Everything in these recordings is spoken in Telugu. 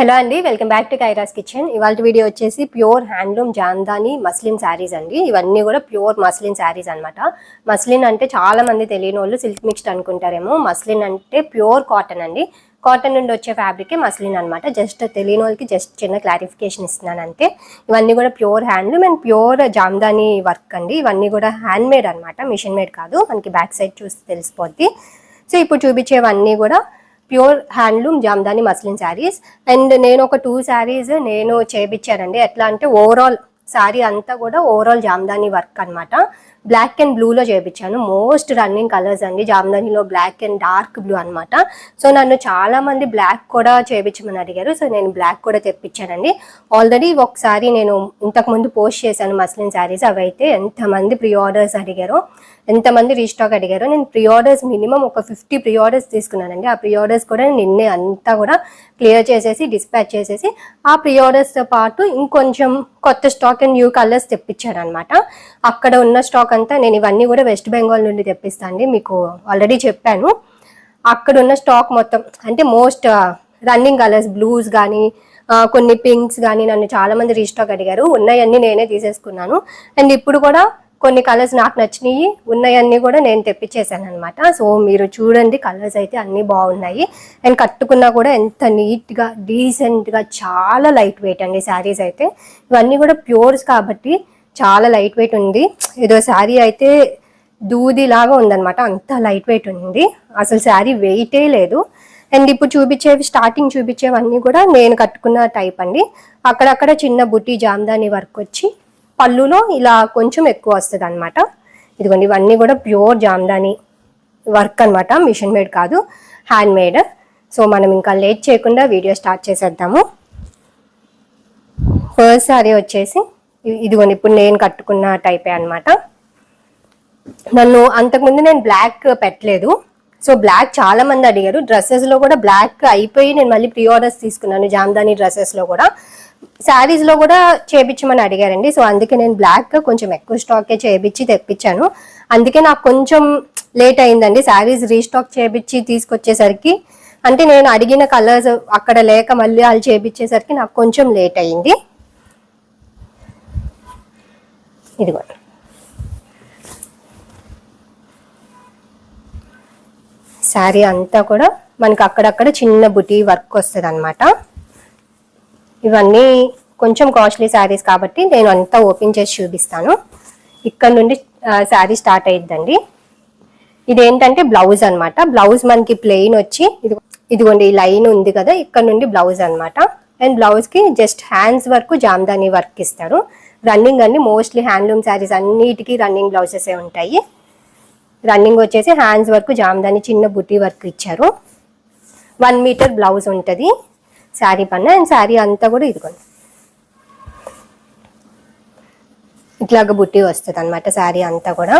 హలో అండి welcome back to Kaira's kitchen. ఇవాళ వీడియో వచ్చేసి pure handloom Jamdani muslin saris అండి. ఇవన్నీ కూడా ప్యూర్ మస్లిన్ శారీస్ అనమాట మస్లిన్ అంటే చాలా మంది తెలియని వాళ్ళు సిల్క్ మిక్స్డ్ అనుకుంటారేమో. మస్లిన్ అంటే ప్యూర్ కాటన్ అండి. కాటన్ నుండి వచ్చే ఫ్యాబ్రికే మస్లిన్ అనమాట జస్ట్ తెలియని వాళ్ళకి జస్ట్ చిన్న క్లారిఫికేషన్ ఇస్తున్నాను అంతే. ఇవన్నీ కూడా pure handloom and pure Jamdani work అండి. ఇవన్నీ కూడా హ్యాండ్ మేడ్ అనమాట మిషన్ మేడ్ కాదు. మనకి బ్యాక్ సైడ్ చూసి తెలిసిపోద్ది. సో ఇప్పుడు చూపించేవన్నీ కూడా pure handloom Jamdani muslin saris. And నేను ఒక టూ శారీస్ నేను చేపించానండి ఎట్లా అంటే ఓవరాల్ శారీ అంతా కూడా ఓవరాల్ జామ్దాని వర్క్ అన్నమాట. బ్లాక్ అండ్ బ్లూలో చేయించాను మోస్ట్ రన్నింగ్ కలర్స్ అండి. జామ్దానిలో బ్లాక్ అండ్ డార్క్ బ్లూ అనమాట సో నన్ను చాలా మంది బ్లాక్ కూడా చేయించమని అడిగారు. సో నేను బ్లాక్ కూడా తెప్పించానండి. ఆల్రెడీ ఒకసారి నేను ఇంతకు ముందు పోస్ట్ చేశాను మస్లిన్ శారీస్ అవి అయితే ఎంతమంది ప్రీ ఆర్డర్స్ అడిగారో ఎంతమంది రీస్టాక్ అడిగారో నేను ప్రీ ఆర్డర్స్ మినిమం ఒక ఫిఫ్టీ ప్రీ ఆర్డర్స్ తీసుకున్నానండి. ఆ ప్రీ ఆర్డర్స్ కూడా నిన్నే అంతా కూడా క్లియర్ చేసేసి డిస్పాచ్ చేసేసి ఆ ప్రీ ఆర్డర్స్తో పాటు ఇంకొంచెం కొత్త స్టాక్ అండ్ న్యూ కలర్స్ తెప్పించారనమాట అక్కడ ఉన్న స్టాక్ అంతా నేను ఇవన్నీ కూడా వెస్ట్ బెంగాల్ నుండి తెప్పిస్తాను అండి మీకు ఆల్రెడీ చెప్పాను. అక్కడ ఉన్న స్టాక్ మొత్తం అంటే మోస్ట్ రన్నింగ్ కలర్స్ బ్లూస్ కానీ కొన్ని పింక్స్ కానీ నన్ను చాలా మంది రీస్టాక్ అడిగారు. ఉన్నాయన్నీ నేనే తీసేసుకున్నాను. అండ్ ఇప్పుడు కూడా కొన్ని కలర్స్ నాకు నచ్చినవి ఉన్నాయన్నీ కూడా నేను తెప్పించేసాను అనమాట సో మీరు చూడండి కలర్స్ అయితే అన్నీ బాగున్నాయి. అండ్ కట్టుకున్నా కూడా ఎంత నీట్గా డీసెంట్గా చాలా లైట్ వెయిట్ అండి శారీస్ అయితే. ఇవన్నీ కూడా ప్యూర్స్ కాబట్టి చాలా లైట్ వెయిట్ ఉంది. ఏదో శారీ అయితే దూది లాగా ఉందన్నమాట అంత లైట్ వెయిట్ ఉంది. అసలు శారీ వెయిటే లేదు. అండ్ ఇప్పుడు చూపించేవి స్టార్టింగ్ చూపించేవన్నీ కూడా నేను కట్టుకున్న టైప్ అండి. అక్కడక్కడ చిన్న బుట్టి జామ్దాని వర్క్ వచ్చి పళ్ళులో ఇలా కొంచెం ఎక్కువ వస్తుంది అనమాట ఇదిగోండి ఇవన్నీ కూడా ప్యూర్ జామ్దాని వర్క్ అన్నమాట. మిషన్ మేడ్ కాదు హ్యాండ్ మేడ్. సో మనం ఇంకా లేట్ చేయకుండా వీడియో స్టార్ట్ చేసేద్దాము. ఫస్ట్ సారీ వచ్చేసి ఇదిగోండి ఇప్పుడు నేను కట్టుకున్న టైపే అన్నమాట. నన్ను అంతకుముందు నేను బ్లాక్ పెట్టలేదు. సో బ్లాక్ చాలా మంది అడిగారు. డ్రెస్సెస్లో కూడా బ్లాక్ అయిపోయి నేను మళ్ళీ ప్రీ ఆర్డర్స్ తీసుకున్నాను జామ్దాని డ్రెస్సెస్లో కూడా. శారీస్లో కూడా చేపించమని అడిగారండి. సో అందుకే నేను బ్లాక్ కొంచెం ఎక్కువ స్టాకే చేపించి తెప్పించాను. అందుకే నాకు కొంచెం లేట్ అయిందండి. శారీస్ రీస్టాక్ చేపించి తీసుకొచ్చేసరికి అంటే నేను అడిగిన కలర్స్ అక్కడ లేక మళ్ళీ వాళ్ళు చేపించేసరికి నాకు కొంచెం లేట్ అయింది. ఇదిగోండి శారీ అంతా కూడా మనకి అక్కడక్కడ చిన్న బుటీ వర్క్ వస్తుంది అనమాట ఇవన్నీ కొంచెం కాస్ట్లీ శారీస్ కాబట్టి నేను అంతా ఓపెన్ చేసి చూపిస్తాను. ఇక్కడ నుండి శారీ స్టార్ట్ అయ్యిద్దండి ఇదేంటంటే బ్లౌజ్ అనమాట బ్లౌజ్ మనకి ప్లెయిన్ వచ్చి ఇది ఇదిగోండి ఈ లైన్ ఉంది కదా ఇక్కడ నుండి బ్లౌజ్ అనమాట అండ్ బ్లౌజ్కి జస్ట్ హ్యాండ్స్ వరకు జామ్దాని వర్క్ ఇస్తారు. రన్నింగ్ అన్ని మోస్ట్లీ హ్యాండ్లూమ్ శారీస్ అన్నిటికీ రన్నింగ్ బ్లౌజెస్ ఉంటాయి. రన్నింగ్ వచ్చేసి హ్యాండ్స్ వరకు జామ్దాని చిన్న బుట్టి వర్క్ ఇచ్చారు. వన్ మీటర్ బ్లౌజ్ ఉంటుంది. శారీ పన్న అండ్ శారీ అంతా కూడా ఇదిగోండి. ఇట్లాగ బుట్టి వస్తుంది అనమాట శారీ అంతా కూడా.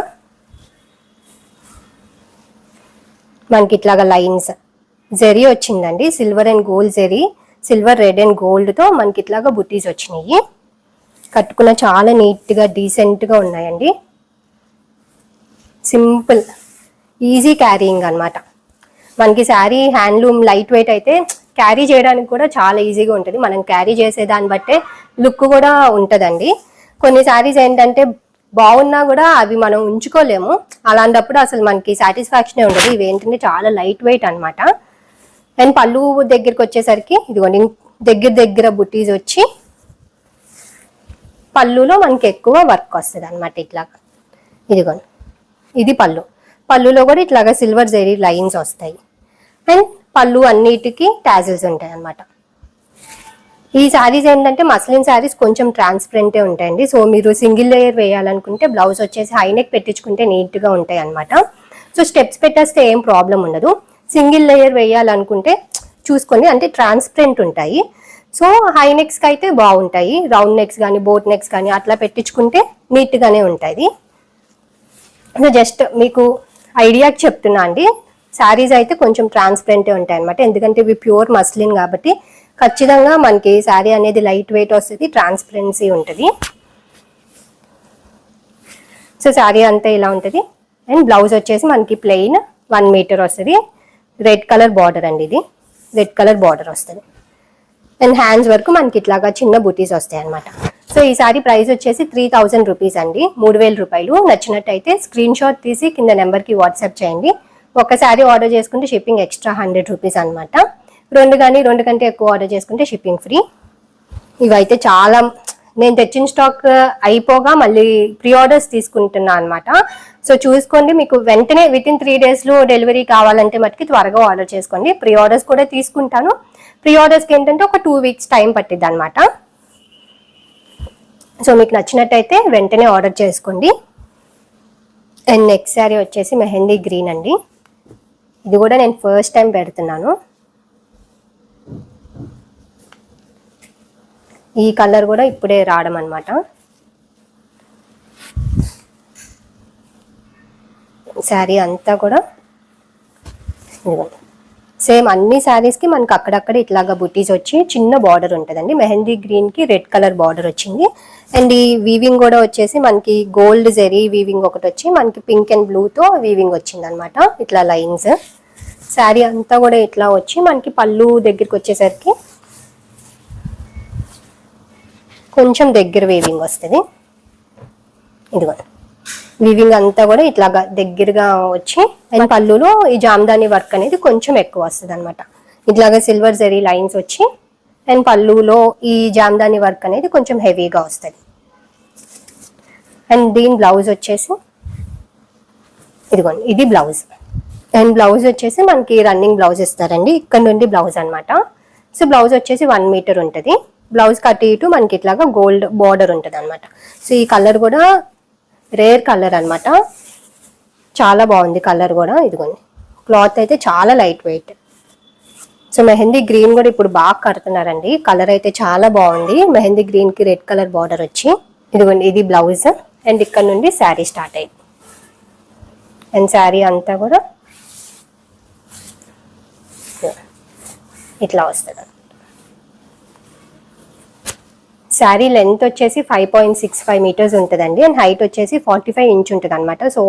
మనకి ఇట్లాగ లైన్స్. జెరీ వచ్చిందండి silver and gold zari. Silver red and గోల్డ్తో మనకి ఇట్లాగ బుట్టీస్ వచ్చినాయి. కట్టుకున్న చాలా నీట్గా డీసెంట్గా ఉన్నాయండి. సింపుల్ ఈజీ క్యారీయింగ్ అన్నమాట. మనకి శారీ హ్యాండ్లూమ్ లైట్ వెయిట్ అయితే క్యారీ చేయడానికి కూడా చాలా ఈజీగా ఉంటుంది. మనం క్యారీ చేసే దాన్ని బట్టే లుక్ కూడా ఉంటుందండి. కొన్ని శారీస్ ఏంటంటే బాగున్నా కూడా అవి మనం ఉంచుకోలేము. అలాంటప్పుడు అసలు మనకి సాటిస్ఫాక్షనే ఉండదు. ఇవి ఏంటంటే చాలా లైట్ వెయిట్ అనమాట అండ్ పళ్ళు దగ్గరికి వచ్చేసరికి ఇదిగోండి దగ్గర దగ్గర బుట్టీస్ వచ్చి పళ్ళులో మనకి ఎక్కువ వర్క్ వస్తుంది అనమాట ఇట్లా. ఇదిగోండి ఇది పళ్ళు. పళ్ళులో కూడా ఇట్లాగా సిల్వర్ జరీ లైన్స్ వస్తాయి. అండ్ పళ్ళు అన్నిటికి ట్యాజిల్స్ ఉంటాయి అన్నమాట. ఈ శారీస్ ఏంటంటే మస్లిన్ శారీస్ కొంచెం ట్రాన్స్పరెంటే ఉంటాయండి. సో మీరు సింగిల్ లేయర్ వేయాలనుకుంటే బ్లౌజ్ వచ్చేసి హైనెక్ పెట్టించుకుంటే నీట్గా ఉంటాయి అనమాట సో స్టెప్స్ పెట్టేస్తే ఏం ప్రాబ్లం ఉండదు. సింగిల్ లేయర్ వేయాలనుకుంటే చూసుకొని అంటే ట్రాన్స్పరెంట్ ఉంటాయి. సో హై నెక్స్కి అయితే బాగుంటాయి. రౌండ్ నెక్స్ కానీ బోట్ నెక్స్ కానీ అట్లా పెట్టించుకుంటే నీట్గానే ఉంటుంది జస్ట్ మీకు ఐడియాకి చెప్తున్నా అండి. శారీస్ అయితే కొంచెం ట్రాన్స్పరెంటే ఉంటాయి అనమాట ఎందుకంటే ఇవి ప్యూర్ మస్లిన్ కాబట్టి ఖచ్చితంగా మనకి శారీ అనేది లైట్ వెయిట్ వస్తుంది ట్రాన్స్పరెన్సీ ఉంటుంది. సో శారీ అంతా ఇలా ఉంటుంది. అండ్ బ్లౌజ్ వచ్చేసి మనకి ప్లెయిన్ వన్ మీటర్ వస్తుంది. రెడ్ కలర్ బార్డర్ అండి ఇది. రెడ్ కలర్ బార్డర్ వస్తుంది. అండ్ హ్యాండ్స్ వరకు మనకి ఇట్లాగా చిన్న బుటీస్ వస్తాయి అనమాట సో ఈ సారీ ప్రైస్ వచ్చేసి త్రీ థౌజండ్ రూపీస్ అండి. మూడు వేల రూపాయలు. నచ్చినట్టయితే స్క్రీన్ షాట్ తీసి కింద నెంబర్కి వాట్సాప్ చేయండి. ఒకసారి ఆర్డర్ చేసుకుంటే షిప్పింగ్ ఎక్స్ట్రా హండ్రెడ్ రూపీస్ అనమాట రెండు కానీ రెండు కంటే ఎక్కువ ఆర్డర్ చేసుకుంటే షిప్పింగ్ ఫ్రీ ఇవైతే చాలా నేను తెచ్చిన స్టాక్ అయిపోగా మళ్ళీ ప్రీ ఆర్డర్స్ తీసుకుంటున్నా అనమాట సో చూసుకోండి మీకు వెంటనే విత్ ఇన్ త్రీ డేస్లో డెలివరీ కావాలంటే మటుకి త్వరగా ఆర్డర్ చేసుకోండి. ప్రీ ఆర్డర్స్ కూడా తీసుకుంటాను. ప్రీ ఆర్డర్స్కి ఏంటంటే ఒక టూ వీక్స్ టైం పట్టిద్ది అనమాట సో మీకు నచ్చినట్టయితే వెంటనే ఆర్డర్ చేసుకోండి. అండ్ నెక్స్ట్ శారీ వచ్చేసి మెహందీ గ్రీన్ అండి. ఇది కూడా నేను ఫస్ట్ టైం పెడుతున్నాను. ఈ కలర్ కూడా ఇప్పుడే రావడం అనమాట శారీ అంతా కూడా ఇదిగోండి సేమ్ అన్ని శారీస్కి మనకి అక్కడక్కడ ఇట్లాగా బుటీస్ వచ్చి చిన్న బార్డర్ ఉంటుందండి. మెహందీ గ్రీన్కి రెడ్ కలర్ బార్డర్ వచ్చింది. అండ్ ఈ వీవింగ్ కూడా వచ్చేసి మనకి గోల్డ్ జెరీ వీవింగ్ ఒకటి వచ్చి మనకి పింక్ అండ్ బ్లూతో వీవింగ్ వచ్చింది అనమాట ఇట్లా లైన్స్ శారీ అంతా కూడా ఇట్లా వచ్చి మనకి పళ్ళు దగ్గరికి వచ్చేసరికి కొంచెం దగ్గర వీవింగ్ వస్తుంది. ఇదిగో. వీవింగ్ అంతా కూడా ఇట్లాగా దగ్గరగా వచ్చి అండ్ పళ్ళులో ఈ జామ్దాని వర్క్ అనేది కొంచెం ఎక్కువ వస్తుంది అనమాట ఇట్లాగా సిల్వర్ జరీ లైన్స్ వచ్చి అండ్ పళ్ళులో ఈ జామ్దాని వర్క్ అనేది కొంచెం హెవీగా వస్తుంది. అండ్ దీని బ్లౌజ్ వచ్చేసి ఇదిగోండి ఇది బ్లౌజ్. అండ్ బ్లౌజ్ వచ్చేసి మనకి రన్నింగ్ బ్లౌజ్ ఇస్తారండి. ఇక్కడ నుండి బ్లౌజ్ అన్నమాట. సో బ్లౌజ్ వచ్చేసి వన్ మీటర్ ఉంటుంది. బ్లౌజ్ కట్టి ఇటు మనకి ఇట్లాగా గోల్డ్ బార్డర్ ఉంటుంది అనమాట సో ఈ కలర్ కూడా రేర్ కలర్ అనమాట చాలా బాగుంది కలర్ కూడా ఇదిగోండి. క్లాత్ అయితే చాలా light weight. So mehndi green కూడా ఇప్పుడు బాగా కడుతున్నారండి. కలర్ అయితే చాలా బాగుంది. మెహందీ గ్రీన్కి రెడ్ కలర్ బార్డర్ వచ్చి ఇదిగోండి ఇది బ్లౌజ్. అండ్ ఇక్కడ నుండి శారీ స్టార్ట్ అయింది అండ్ శారీ అంతా కూడా ఇట్లా వస్తుంది. శారీ లెంత్ వచ్చేసి five point six five metres ఉంటుందండి. అండ్ హైట్ వచ్చేసి ఫార్టీ ఫైవ్ ఇంచ్ ఉంటుంది అనమాట సో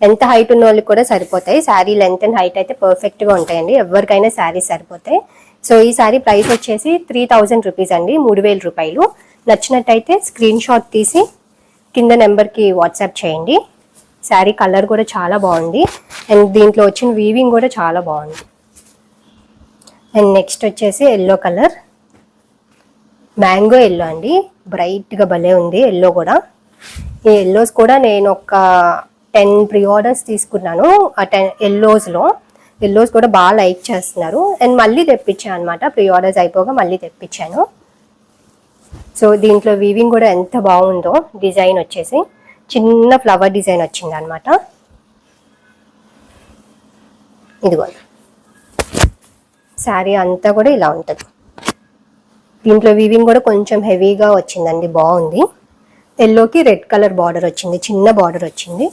ఎంత హైట్ ఉన్న వాళ్ళకి కూడా సరిపోతాయి. శారీ లెంత్ అండ్ హైట్ అయితే పర్ఫెక్ట్గా ఉంటాయండి. ఎవరికైనా శారీ సరిపోతాయి. సో ఈ శారీ ప్రైస్ వచ్చేసి త్రీ థౌజండ్ రూపీస్ అండి. మూడు వేల రూపాయలు. నచ్చినట్టయితే స్క్రీన్ షాట్ తీసి కింద నెంబర్కి వాట్సాప్ చేయండి. శారీ కలర్ కూడా చాలా బాగుంది. అండ్ దీంట్లో వచ్చిన వీవింగ్ కూడా చాలా బాగుంది. అండ్ నెక్స్ట్ వచ్చేసి ఎల్లో కలర్ మ్యాంగో ఎల్లో అండి. బ్రైట్గా భలే ఉంది. ఎల్లో కూడా. ఈ ఎల్లోస్ కూడా నేను ఒక టెన్ ప్రీ ఆర్డర్స్ తీసుకున్నాను. ఆ టెన్ ఎల్లోస్లో. ఎల్లోస్ కూడా బాగా లైక్ చేస్తున్నారు. అండ్ మళ్ళీ తెప్పించాను అనమాట ప్రీ ఆర్డర్స్ అయిపోగా మళ్ళీ తెప్పించాను. సో దీంట్లో వీవింగ్ కూడా ఎంత బాగుందో డిజైన్ వచ్చేసి. చిన్న ఫ్లవర్ డిజైన్ వచ్చింది అనమాట ఇదిగో. శారీ అంతా కూడా ఇలా ఉంటుంది. దీంట్లో వీవింగ్ కూడా కొంచెం హెవీగా వచ్చిందండి బాగుంది. ఎల్లోకి రెడ్ కలర్ బార్డర్ వచ్చింది చిన్న బార్డర్ వచ్చింది.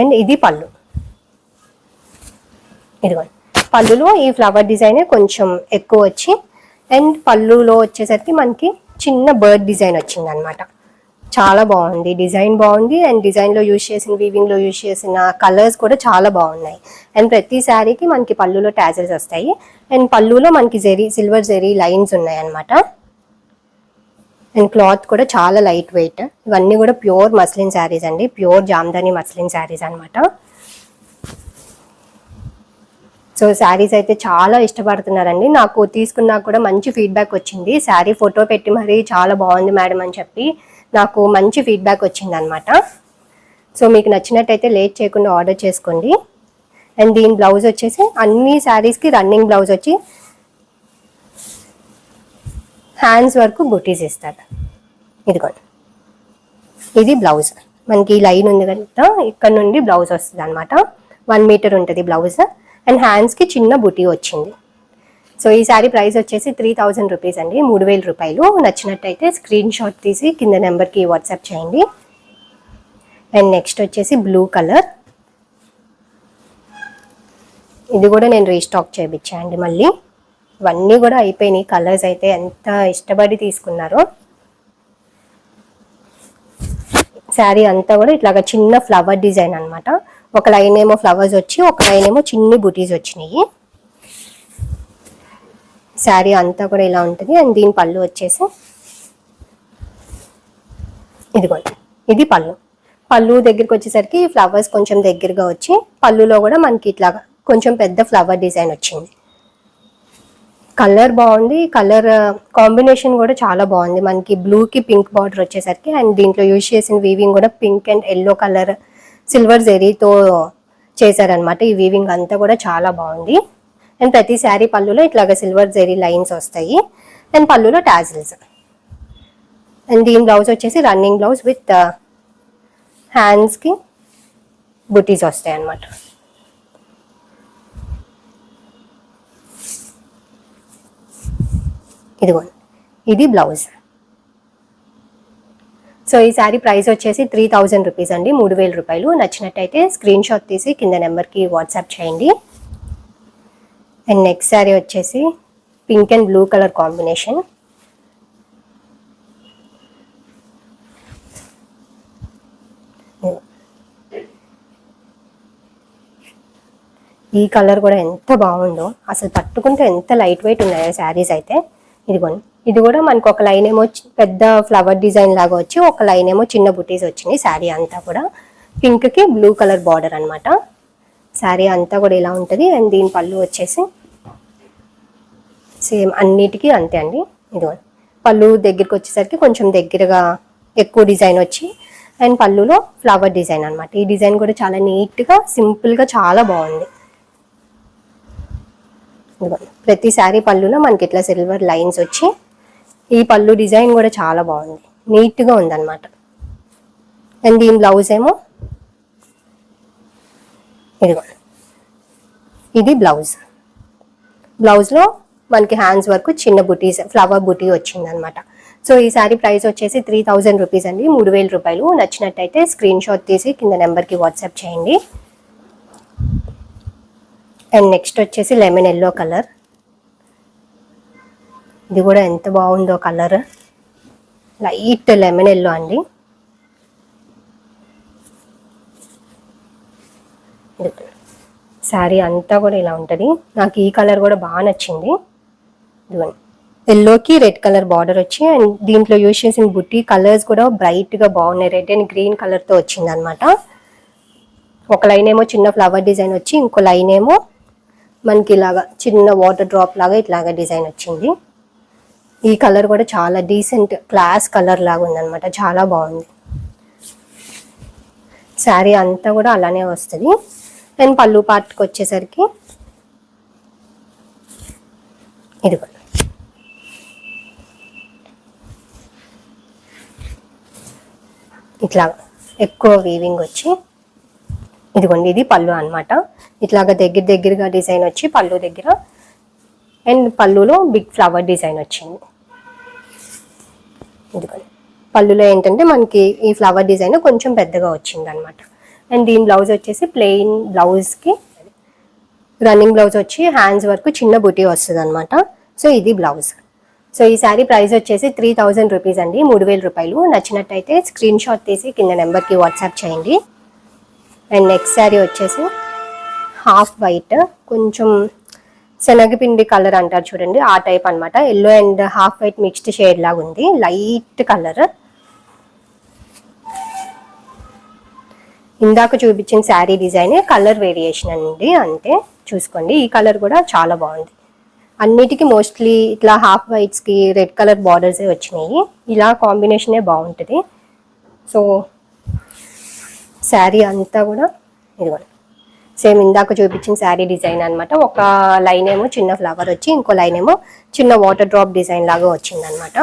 అండ్ ఇది పళ్ళు. ఇదిగోండి పళ్ళులో ఈ ఫ్లవర్ డిజైనే కొంచెం ఎక్కువ వచ్చి అండ్ పళ్ళులో వచ్చేసరికి మనకి చిన్న బర్డ్ డిజైన్ వచ్చింది అనమాట చాలా బాగుంది. డిజైన్ బాగుంది. అండ్ డిజైన్లో యూజ్ చేసిన వీవింగ్లో యూజ్ చేసిన కలర్స్ కూడా చాలా బాగున్నాయి. అండ్ ప్రతి శారీకి మనకి పళ్ళులో ట్యాజెస్ వస్తాయి. అండ్ పళ్ళులో మనకి జెరీ సిల్వర్ జెరీ లైన్స్ ఉన్నాయి అనమాట అండ్ క్లాత్ కూడా చాలా లైట్ వెయిట్ ఇవన్నీ కూడా ప్యూర్ మస్లిన్ శారీస్ అండి. ప్యూర్ జామ్దాని మస్లిన్ శారీస్ అనమాట సో శారీస్ అయితే చాలా ఇష్టపడుతున్నారండి. నాకు తీసుకున్నా కూడా మంచి ఫీడ్బ్యాక్ వచ్చింది. శారీ ఫోటో పెట్టి మరీ చాలా బాగుంది మేడం అని చెప్పి. నాకు మంచి ఫీడ్బ్యాక్ వచ్చింది అనమాట సో మీకు నచ్చినట్టయితే లేట్ చేయకుండా ఆర్డర్ చేసుకోండి. అండ్ దీని బ్లౌజ్ వచ్చేసి అన్ని శారీస్కి రన్నింగ్ బ్లౌజ్ వచ్చి హ్యాండ్స్ వరకు బుటీస్ ఇస్తారు. ఇదిగోండి. ఇది బ్లౌజ్ మనకి లైన్ ఉంది కనుక ఇక్కడ నుండి బ్లౌజ్ వస్తుంది అనమాట వన్ మీటర్ ఉంటుంది బ్లౌజ్ అండ్ హ్యాండ్స్కి చిన్న బుటీ వచ్చింది. సో ఈ సారీ ప్రైస్ వచ్చేసి త్రీ థౌజండ్ రూపీస్ అండి. మూడు వేల రూపాయలు. నచ్చినట్టయితే స్క్రీన్ షాట్ తీసి కింద నెంబర్కి వాట్సాప్ చేయండి. అండ్ నెక్స్ట్ వచ్చేసి బ్లూ కలర్. ఇది కూడా నేను రీస్టాక్ చేయించా అండి మళ్ళీ. ఇవన్నీ కూడా అయిపోయినాయి. కలర్స్ అయితే ఎంత ఇష్టపడి తీసుకున్నారో. శారీ అంతా కూడా ఇట్లాగా చిన్న ఫ్లవర్ డిజైన్ అనమాట ఒక లైన్ ఏమో ఫ్లవర్స్ వచ్చి ఒక లైన్ ఏమో చిన్ని బుటీస్ వచ్చినాయి. శారీ అంతా కూడా ఇలా ఉంటుంది. అండ్ దీని పళ్ళు వచ్చేసి ఇదిగోండి. ఇది పళ్ళు. పళ్ళు దగ్గరికి వచ్చేసరికి ఫ్లవర్స్ కొంచెం దగ్గరగా వచ్చి పళ్ళులో కూడా మనకి ఇట్లాగా కొంచెం పెద్ద ఫ్లవర్ డిజైన్ వచ్చింది. కలర్ బాగుంది. కలర్ కాంబినేషన్ కూడా చాలా బాగుంది. మనకి బ్లూకి పింక్ బార్డర్ వచ్చేసరికి అండ్ దీంట్లో యూజ్ చేసిన వీవింగ్ కూడా pink and yellow colour silver జెరీతో చేశారనమాట ఈ వీవింగ్ అంతా కూడా చాలా బాగుంది. అండ్ ప్రతి శారీ పళ్ళులో ఇట్లాగ సిల్వర్ జెరీ లైన్స్ వస్తాయి. అండ్ పళ్ళులో టాజిల్స్ అండ్ దీని బ్లౌజ్ వచ్చేసి రన్నింగ్ బ్లౌజ్ విత్ హ్యాండ్స్కి బుటీస్ వస్తాయి అన్నమాట ఇదిగోండి. ఇది బ్లౌజ్ సో ఈ శారీ ప్రైస్ వచ్చేసి త్రీ థౌజండ్ రూపీస్ అండి. మూడు వేల రూపాయలు. నచ్చినట్టయితే స్క్రీన్ షాట్ తీసి కింద నెంబర్కి వాట్సాప్ చేయండి. అండ్ నెక్స్ట్ శారీ వచ్చేసి pink and blue colour combination. ఈ కలర్ కూడా ఎంత బాగుందో అసలు పట్టుకుంటే ఎంత లైట్ వెయిట్ ఉన్నాయో శారీస్ అయితే. ఇదిగోండి. ఇది కూడా మనకు ఒక లైన్ ఏమో పెద్ద ఫ్లవర్ డిజైన్ లాగా వచ్చి ఒక లైన్ ఏమో చిన్న బుటీస్ వచ్చినాయి శారీ అంతా కూడా. పింక్కి బ్లూ కలర్ బార్డర్ అనమాట శారీ అంతా కూడా ఇలా ఉంటుంది. అండ్ దీని పళ్ళు వచ్చేసి సేమ్ అన్నిటికీ అంతే అండి. ఇదిగో పళ్ళు దగ్గరికి వచ్చేసరికి కొంచెం దగ్గరగా ఎక్కువ డిజైన్ వచ్చి అండ్ పళ్ళులో ఫ్లవర్ డిజైన్ అనమాట ఈ డిజైన్ కూడా చాలా నీట్గా సింపుల్గా చాలా బాగుంది. ఇదిగోండి ప్రతి శారీ పళ్ళులో మనకి ఇట్లా సిల్వర్ లైన్స్ వచ్చి ఈ పళ్ళు డిజైన్ కూడా చాలా బాగుంది. నీట్గా ఉందన్నమాట. అండ్ దీని బ్లౌజ్ ఏమో ఇదిగో ఇది బ్లౌజ్. బ్లౌజ్లో మనకి హ్యాండ్స్ వరకు చిన్న బుటీస్ ఫ్లవర్ బుటీ వచ్చింది అనమాట సో ఈ శారీ ప్రైస్ వచ్చేసి త్రీ థౌజండ్ రూపీస్ అండి. మూడు వేల రూపాయలు. నచ్చినట్టయితే స్క్రీన్ షాట్ తీసి కింద నెంబర్కి వాట్సాప్ చేయండి. అండ్ నెక్స్ట్ వచ్చేసి లెమన్ ఎల్లో కలర్ ఇది కూడా ఎంత బాగుందో కలర్ లైట్ లెమన్ ఎల్లో అండి. శారీ అంతా కూడా ఇలా ఉంటుంది. నాకు ఈ కలర్ కూడా బాగా నచ్చింది. ఇదిగోండి ఎల్లోకి రెడ్ కలర్ బార్డర్ వచ్చి అండ్ దీంట్లో యూజ్ చేసిన బుట్టి కలర్స్ కూడా బ్రైట్గా బాగున్నాయి. రెడ్ అండ్ గ్రీన్ కలర్తో వచ్చింది అనమాట ఒక లైన్ ఏమో చిన్న ఫ్లవర్ డిజైన్ వచ్చి ఇంకో లైన్ ఏమో మనకి ఇలాగా చిన్న వాటర్ డ్రాప్ లాగా ఇట్లాగా డిజైన్ వచ్చింది. ఈ కలర్ కూడా చాలా డీసెంట్ క్లాస్ కలర్ లాగా ఉందన్నమాట. చాలా బాగుంది. శారీ అంతా కూడా అలానే వస్తుంది. అండ్ పళ్ళు పార్ట్కి వచ్చేసరికి ఇది ఇట్లా ఎక్కువ వీవింగ్ వచ్చి ఇదిగోండి ఇది పళ్ళు అనమాట ఇట్లాగా దగ్గర దగ్గరగా డిజైన్ వచ్చి పళ్ళు దగ్గర అండ్ పళ్ళులో బిగ్ ఫ్లవర్ డిజైన్ వచ్చింది. ఇదిగోండి. పళ్ళులో ఏంటంటే మనకి ఈ ఫ్లవర్ డిజైన్ కొంచెం పెద్దగా వచ్చింది అనమాట అండ్ దీని బ్లౌజ్ వచ్చేసి ప్లెయిన్ బ్లౌజ్కి రన్నింగ్ బ్లౌజ్ వచ్చి హ్యాండ్స్ వరకు చిన్న బుటీ వస్తుంది అనమాట సో ఇది బ్లౌజ్ సో ఈ శారీ ప్రైస్ వచ్చేసి త్రీ థౌజండ్ రూపీస్ అండి. మూడు వేల రూపాయలు. నచ్చినట్టయితే స్క్రీన్ షాట్ తీసి కింద నెంబర్కి వాట్సాప్ చేయండి. అండ్ నెక్స్ట్ శారీ వచ్చేసి హాఫ్ వైట్. కొంచెం శనగపిండి కలర్ అంటారు చూడండి. ఆ టైప్ అన్నమాట. Yellow and half white mixed shade లాగా ఉంది. Light colour. ఇందాక చూపించిన శారీ డిజైన్ కలర్ వేరియేషన్ అండి. అంతే చూసుకోండి. ఈ కలర్ కూడా చాలా బాగుంది. అన్నిటికీ మోస్ట్లీ ఇట్లా హాఫ్ వైట్స్కి రెడ్ కలర్ బార్డర్స్ వచ్చినాయి. ఇలా కాంబినేషనే బాగుంటుంది. సో శారీ అంతా కూడా ఇదిగోండి సేమ్ ఇందాక చూపించిన శారీ డిజైన్ అనమాట ఒక లైన్ ఏమో చిన్న ఫ్లవర్ వచ్చి ఇంకో లైన్ ఏమో చిన్న వాటర్ డ్రాప్ డిజైన్ లాగా వచ్చింది అనమాట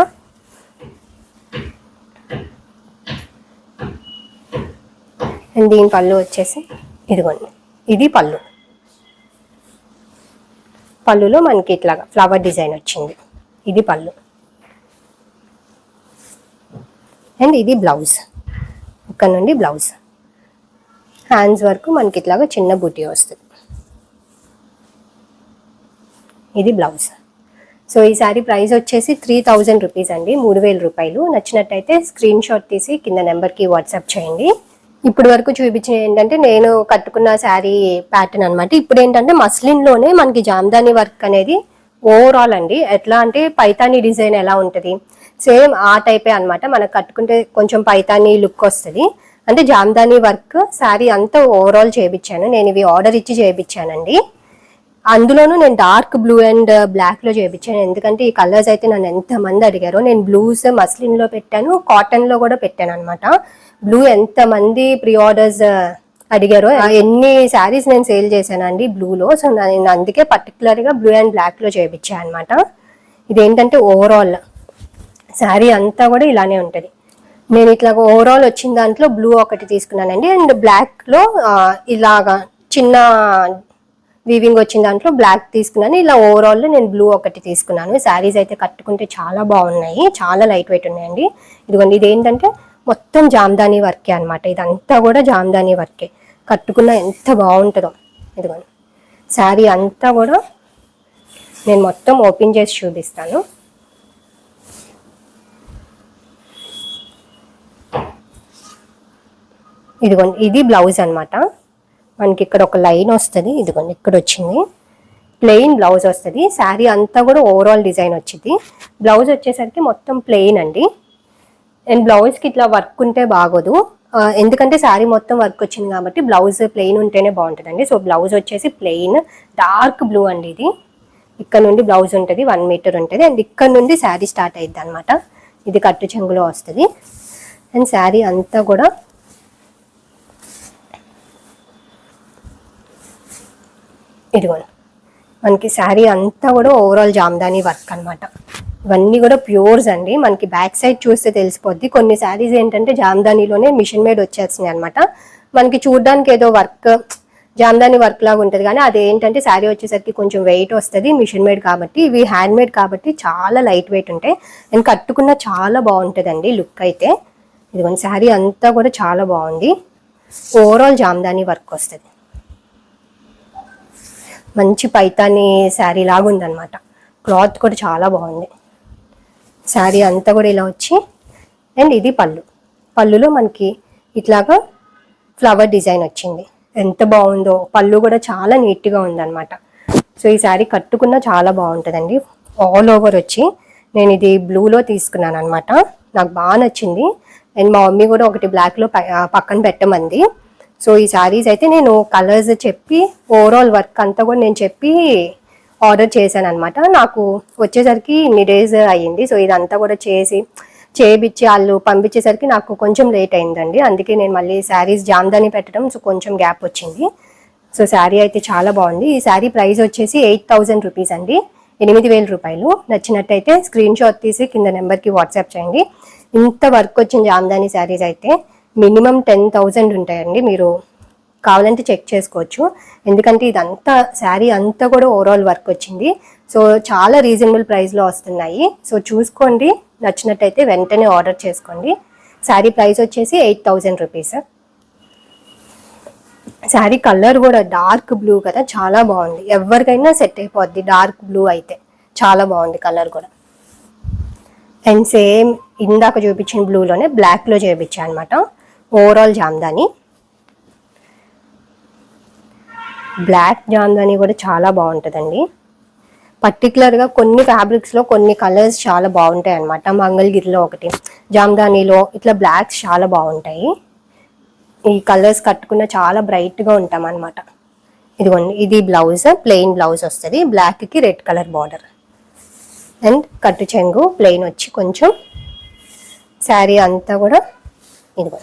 దీని పళ్ళు వచ్చేసి ఇదిగోండి. ఇది పళ్ళు. పళ్ళులో మనకి ఇట్లాగా ఫ్లవర్ డిజైన్ వచ్చింది. ఇది పళ్ళు. అండ్ ఇది బ్లౌజ్ ఇక్కడ నుండి బ్లౌజ్ హ్యాండ్స్ వరకు మనకి ఇట్లాగా చిన్న బుటీ వస్తుంది. ఇది బ్లౌజ్ సో ఈ సారీ ప్రైస్ వచ్చేసి త్రీ థౌజండ్ రూపీస్ అండి. మూడు వేల రూపాయలు. నచ్చినట్టయితే స్క్రీన్ షాట్ తీసి కింద నెంబర్కి వాట్సాప్ చేయండి. ఇప్పుడు వరకు చూపించిన ఏంటంటే నేను కట్టుకున్న శారీ ప్యాటర్న్ అనమాట ఇప్పుడు ఏంటంటే మస్లిన్లోనే మనకి జామ్దాని వర్క్ అనేది ఓవరాల్ అండి. ఎట్లా అంటే పైతానీ డిజైన్ ఎలా ఉంటుంది? సేమ్ ఆ టైపే అనమాట మనకు కట్టుకుంటే కొంచెం పైతానీ లుక్ వస్తుంది. అంటే జామ్దానీ వర్క్ శారీ అంతా ఓవరాల్ చేయించాను నేను ఇవి ఆర్డర్ ఇచ్చి చేయించానండి అందులోనూ నేను డార్క్ బ్లూ అండ్ బ్లాక్లో చేయించాను ఎందుకంటే ఈ కలర్స్ అయితే నన్ను ఎంత మంది అడిగారో. నేను బ్లూస్ మస్లిన్లో పెట్టాను. కాటన్లో కూడా పెట్టాను అనమాట బ్లూ ఎంత మంది ప్రీ ఆర్డర్స్ అడిగారో ఎన్ని శారీస్ నేను సేల్ చేశానండి బ్లూలో సో నేను అందుకే పర్టికులర్గా బ్లూ అండ్ బ్లాక్లో చేయించాను అనమాట ఇదేంటంటే ఓవరాల్ శారీ అంతా కూడా ఇలానే ఉంటుంది. నేను ఇట్లా ఓవరాల్ వచ్చిన దాంట్లో బ్లూ ఒకటి తీసుకున్నానండి. అండ్ బ్లాక్లో ఇలాగా చిన్న వీవింగ్ వచ్చిన దాంట్లో బ్లాక్ తీసుకున్నాను. ఇలా ఓవరాల్లో నేను బ్లూ ఒకటి తీసుకున్నాను. శారీస్ అయితే కట్టుకుంటే చాలా బాగున్నాయి. చాలా లైట్ వెయిట్ ఉన్నాయండి. ఇదిగోండి ఇది ఏంటంటే మొత్తం జామ్దానీ వర్కే అన్నమాట. ఇదంతా కూడా జామ్దానీ వర్కే. కట్టుకున్న ఎంత బాగుంటుందో. ఇదిగోండి. శారీ అంతా కూడా నేను మొత్తం ఓపెన్ చేసి చూపిస్తాను. ఇదిగోండి ఇది బ్లౌజ్ అనమాట మనకి ఇక్కడ ఒక లైన్ వస్తుంది. ఇదిగోండి ఇక్కడ వచ్చింది. ప్లెయిన్ బ్లౌజ్ వస్తుంది. శారీ అంతా కూడా ఓవరాల్ డిజైన్ వచ్చింది. బ్లౌజ్ వచ్చేసరికి మొత్తం ప్లెయిన్ అండి. అండ్ బ్లౌజ్కి ఇట్లా వర్క్ ఉంటే బాగోదు. ఎందుకంటే శారీ మొత్తం వర్క్ వచ్చింది కాబట్టి బ్లౌజ్ ప్లెయిన్ ఉంటేనే బాగుంటుందండి. సో బ్లౌజ్ వచ్చేసి ప్లెయిన్ డార్క్ బ్లూ అండి ఇది. ఇక్కడ నుండి బ్లౌజ్ ఉంటుంది వన్ మీటర్ ఉంటుంది. అండ్ ఇక్కడ నుండి శారీ స్టార్ట్ అయ్యిద్ది అనమాట ఇది కట్టు చెంగులో వస్తుంది. అండ్ శారీ అంతా కూడా ఇదిగో మనకి శారీ అంతా కూడా ఓవరాల్ జామ్దాని వర్క్ అనమాట ఇవన్నీ కూడా ప్యూర్స్ అండి. మనకి బ్యాక్ సైడ్ చూస్తే తెలిసిపోద్ది. కొన్ని శారీస్ ఏంటంటే జామ్దానీలోనే మిషన్ మేడ్ వచ్చేస్తున్నాయి అనమాట మనకి చూడడానికి ఏదో వర్క్ జామ్దాని వర్క్ లాగా ఉంటుంది. కానీ అది ఏంటంటే శారీ వచ్చేసరికి కొంచెం వెయిట్ వస్తుంది మిషన్ మేడ్ కాబట్టి ఇవి హ్యాండ్ మేడ్ కాబట్టి చాలా లైట్ వెయిట్ ఉంటాయి. అండ్ కట్టుకున్న చాలా బాగుంటుందండి లుక్ అయితే. ఇదిగోండి శారీ అంతా కూడా చాలా బాగుంది. ఓవరాల్ జామ్దానీ వర్క్ వస్తుంది. మంచి పైతాని శారీ లాగా ఉందన్నమాట. క్లాత్ కూడా చాలా బాగుంది. శారీ అంతా కూడా ఇలా వచ్చి అండ్ ఇది పళ్ళు. పళ్ళులో మనకి ఇట్లాగా ఫ్లవర్ డిజైన్ వచ్చింది. ఎంత బాగుందో. పళ్ళు కూడా చాలా నీట్గా ఉందన్నమాట. సో ఈ శారీ కట్టుకున్న చాలా బాగుంటుందండి. ఆల్ ఓవర్ వచ్చి నేను ఇది బ్లూలో తీసుకున్నాను అనమాట నాకు బాగా నచ్చింది. అండ్ మా మమ్మీ కూడా ఒకటి బ్లాక్లో పక్కన పెట్టమంది. సో ఈ శారీస్ అయితే నేను కలర్స్ చెప్పి ఓవరాల్ వర్క్ అంతా కూడా నేను చెప్పి ఆర్డర్ చేశాను అనమాట నాకు వచ్చేసరికి ఇన్ని డేస్ అయ్యింది. సో ఇదంతా కూడా చేసి చేయించి వాళ్ళు పంపించేసరికి నాకు కొంచెం లేట్ అయిందండి. అందుకే నేను మళ్ళీ శారీస్ జామ్దాని పెట్టడం సో కొంచెం గ్యాప్ వచ్చింది. సో శారీ అయితే చాలా బాగుంది. ఈ శారీ ప్రైస్ వచ్చేసి ఎయిట్ థౌజండ్ రూపీస్ అండి. ఎనిమిది వేల రూపాయలు. నచ్చినట్టయితే స్క్రీన్ షాట్ తీసి కింద నెంబర్కి వాట్సాప్ చేయండి. ఇంత వర్క్ వచ్చిన జామ్దాని శారీస్ అయితే మినిమం టెన్ థౌజండ్ ఉంటాయండి. మీరు కావాలంటే చెక్ చేసుకోవచ్చు. ఎందుకంటే ఇదంతా శారీ అంతా కూడా ఓవరాల్ వర్క్ వచ్చింది. సో చాలా రీజనబుల్ ప్రైస్లో వస్తున్నాయి. సో చూసుకోండి. నచ్చినట్టయితే వెంటనే ఆర్డర్ చేసుకోండి. శారీ ప్రైస్ వచ్చేసి eight thousand rupees sari colour కూడా డార్క్ బ్లూ కదా చాలా బాగుంది. ఎవరికైనా సెట్ అయిపోద్ది డార్క్ బ్లూ అయితే. చాలా బాగుంది కలర్ కూడా. అండ్ సేమ్ ఇందాక చూపించిన బ్లూలోనే బ్లాక్లో చేయించాను అనమాట ఓవరాల్ జామ్దాని. బ్లాక్ జామ్దాని కూడా చాలా బాగుంటుందండి. పర్టికులర్గా కొన్ని ఫ్యాబ్రిక్స్లో కొన్ని కలర్స్ చాలా బాగుంటాయి అనమాట మంగళగిరిలో ఒకటి జామ్దానీలో ఇట్లా బ్లాక్స్ చాలా బాగుంటాయి. ఈ కలర్స్ కట్టుకున్న చాలా బ్రైట్గా ఉంటాం అనమాట ఇదిగోండి ఇది బ్లౌజ్ ప్లెయిన్ బ్లౌజ్ వస్తుంది. బ్లాక్కి రెడ్ కలర్ బార్డర్ అండ్ కట్టు చెంగు ప్లెయిన్ వచ్చి కొంచెం శారీ అంతా కూడా ఇదిగో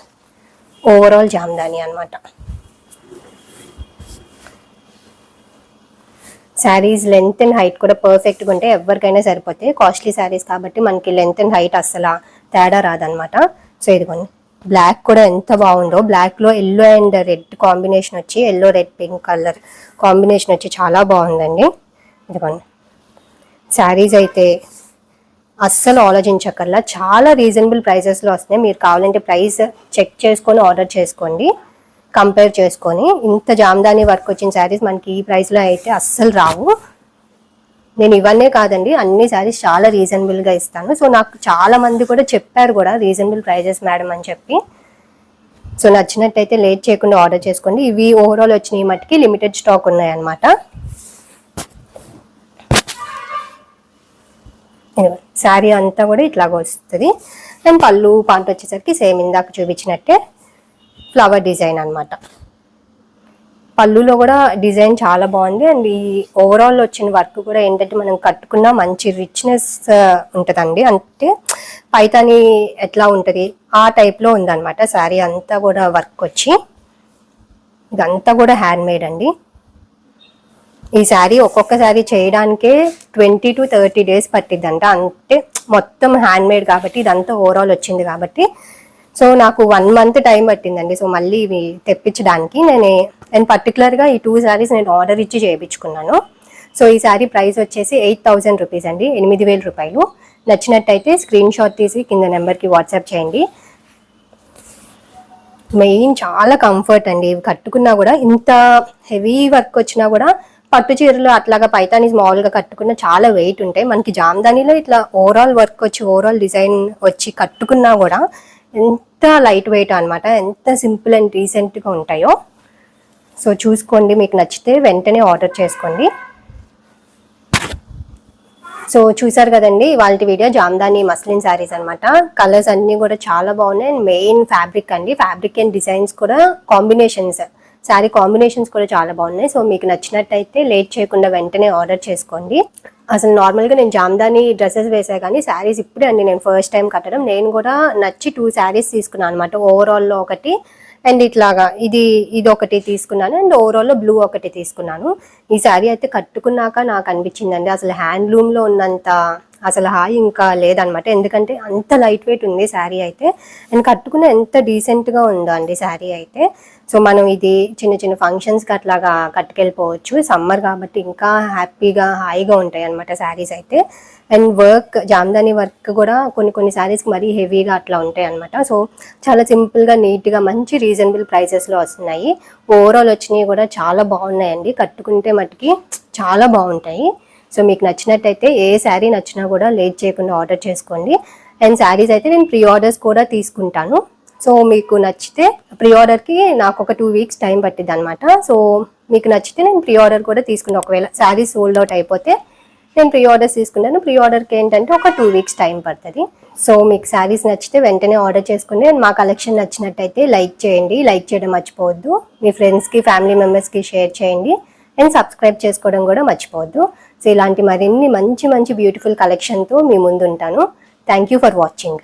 ఓవరాల్ జామ్దాని అనమాట శారీస్ లెంత్ అండ్ హైట్ కూడా పర్ఫెక్ట్గా ఉంటే ఎవరికైనా సరిపోతాయి కాస్ట్లీ శారీస్ కాబట్టి మనకి లెంత్ అండ్ హైట్ అస్సలు తేడా రాదనమాట సో ఇదిగోండి. బ్లాక్ కూడా ఎంత బాగుందో. బ్లాక్లో ఎల్లో అండ్ రెడ్ కాంబినేషన్ వచ్చి yellow red pink colour combination వచ్చి చాలా బాగుందండి. ఇదిగోండి. శారీస్ అయితే అస్సలు ఆలోచించక్కర్లా. చాలా రీజనబుల్ ప్రైజెస్లో వస్తున్నాయి. మీరు కావాలంటే ప్రైస్ చెక్ చేసుకొని ఆర్డర్ చేసుకోండి. కంపేర్ చేసుకొని ఇంత జామ్దాని వర్క్ వచ్చిన శారీస్ మనకి ఈ ప్రైస్లో అయితే అస్సలు రావు. నేను ఇవన్నీ కాదండి అన్ని శారీస్ చాలా రీజనబుల్గా ఇస్తాను. సో నాకు చాలా మంది కూడా చెప్పారు కూడా రీజనబుల్ ప్రైజెస్ మేడం అని చెప్పి. సో నచ్చినట్టయితే లేట్ చేయకుండా ఆర్డర్ చేసుకోండి. ఇవి ఓవరాల్ వచ్చినాయి మట్టుకి లిమిటెడ్ స్టాక్ ఉన్నాయి అన్నమాట శారీ అంతా కూడా ఇట్లాగ వస్తుంది. అండ్ పళ్ళు పాంట్ వచ్చేసరికి సేమ్ ఇందాక చూపించినట్టే. ఫ్లవర్ డిజైన్ అనమాట పళ్ళులో కూడా డిజైన్ చాలా బాగుంది. అండ్ ఈ ఓవరాల్ వచ్చిన వర్క్ కూడా ఏంటంటే మనం కట్టుకున్న మంచి రిచ్నెస్ ఉంటుందండి. అంటే పైతాని ఎట్లా ఉంటుంది? ఆ టైప్లో ఉందన్నమాట. శారీ అంతా కూడా వర్క్ వచ్చి. ఇదంతా కూడా హ్యాండ్ మేడ్ అండి. ఈ శారీ ఒక్కొక్క శారీ చేయడానికే ట్వంటీ టు థర్టీ డేస్ పట్టిద్దంట. అంటే మొత్తం హ్యాండ్ మేడ్ కాబట్టి ఇదంతా ఓవరాల్ వచ్చింది కాబట్టి సో నాకు వన్ మంత్ టైం పట్టిందండి. సో మళ్ళీ ఇవి తెప్పించడానికి నేను నేను పర్టికులర్గా ఈ టూ శారీస్ నేను ఆర్డర్ ఇచ్చి చేయించుకున్నాను. సో ఈ శారీ ప్రైస్ వచ్చేసి ఎయిట్ థౌజండ్ రూపీస్ అండి ఎనిమిది వేల రూపాయలు. నచ్చినట్టయితే స్క్రీన్ షాట్ తీసి కింద నెంబర్కి వాట్సాప్ చేయండి. మెయిన్ చాలా కంఫర్ట్ అండి ఇవి కట్టుకున్నా కూడా ఇంత హెవీ వర్క్ వచ్చినా కూడా పట్టు చీరలు అట్లాగా పైతానీస్ మామూలుగా కట్టుకున్న చాలా వెయిట్ ఉంటాయి. మనకి జామ్దానిలో ఇట్లా ఓవరాల్ వర్క్ వచ్చి ఓవరాల్ డిజైన్ వచ్చి కట్టుకున్నా కూడా ఎంత లైట్ వెయిట్ అనమాట ఎంత సింపుల్ అండ్ రీసెంట్గా ఉంటాయో. సో చూసుకోండి మీకు నచ్చితే వెంటనే ఆర్డర్ చేసుకోండి. సో చూసారు కదండి వాళ్ళ వీడియో జామ్దాని మస్లిన్ శారీస్ అనమాట కలర్స్ అన్నీ కూడా చాలా బాగున్నాయి. అండ్ మెయిన్ ఫ్యాబ్రిక్ అండి ఫ్యాబ్రిక్ అండ్ డిజైన్స్ కూడా కాంబినేషన్స్. శారీ కాంబినేషన్స్ కూడా చాలా బాగున్నాయి. సో మీకు నచ్చినట్టయితే లేట్ చేయకుండా వెంటనే ఆర్డర్ చేసుకోండి. అసలు నార్మల్గా నేను జామ్దాని డ్రెస్సెస్ వేసా కానీ శారీస్ ఇప్పుడే అండి నేను ఫస్ట్ టైం కట్టడం. నేను కూడా నచ్చి టూ శారీస్ తీసుకున్నాను అనమాట ఓవరాల్లో ఒకటి అండ్ ఇట్లాగా ఇది ఇది ఒకటి తీసుకున్నాను అండ్ ఓవరాల్లో బ్లూ ఒకటి తీసుకున్నాను. ఈ శారీ అయితే కట్టుకున్నాక నాకు అనిపించిందండి. అసలు హ్యాండ్లూమ్లో ఉన్నంత అసలు హాయి ఇంకా లేదనమాట. ఎందుకంటే అంత లైట్ వెయిట్ ఉంది శారీ అయితే. అండ్ కట్టుకున్న ఎంత డీసెంట్గా ఉందో అండి శారీ అయితే. సో మనం ఇది చిన్న చిన్న ఫంక్షన్స్కి అట్లాగా కట్టుకెళ్ళిపోవచ్చు. సమ్మర్ కాబట్టి ఇంకా హ్యాపీగా హాయిగా ఉంటాయి అనమాట శారీస్ అయితే. అండ్ వర్క్ జామ్దాని వర్క్ కూడా కొన్ని కొన్ని శారీస్కి మరీ హెవీగా అట్లా ఉంటాయి అనమాట సో చాలా సింపుల్గా నీట్గా మంచి రీజనబుల్ ప్రైసెస్లో వస్తున్నాయి. ఓవరాల్ వచ్చినవి కూడా చాలా బాగున్నాయండి. కట్టుకుంటే మటుకి చాలా బాగుంటాయి. సో మీకు నచ్చినట్టయితే ఏ శారీ నచ్చినా కూడా లేట్ చేయకుండా ఆర్డర్ చేసుకోండి. అండ్ శారీస్ అయితే నేను ప్రీ ఆర్డర్స్ కూడా తీసుకుంటాను. సో మీకు నచ్చితే ప్రీ ఆర్డర్కి నాకు ఒక టూ వీక్స్ టైం పట్టిద్ది అనమాట సో మీకు నచ్చితే నేను ప్రీ ఆర్డర్ కూడా తీసుకుంటాను ఒకవేళ శారీస్ సోల్డ్ అవుట్ అయిపోతే నేను ప్రీ ఆర్డర్స్ తీసుకున్నాను ప్రీ ఆర్డర్కి ఏంటంటే ఒక టూ వీక్స్ టైం పడుతుంది. సో మీకు శారీస్ నచ్చితే వెంటనే ఆర్డర్ చేసుకోండి. అండ్ మా కలెక్షన్ నచ్చినట్టయితే లైక్ చేయండి. లైక్ చేయడం మర్చిపోవద్దు. మీ ఫ్రెండ్స్కి ఫ్యామిలీ మెంబర్స్కి షేర్ చేయండి. అండ్ సబ్స్క్రైబ్ చేసుకోవడం కూడా మర్చిపోవద్దు. సో ఇలాంటి మరిన్ని మంచి మంచి బ్యూటిఫుల్ కలెక్షన్తో మీ ముందు ఉంటాను థ్యాంక్ యూ ఫర్ వాచింగ్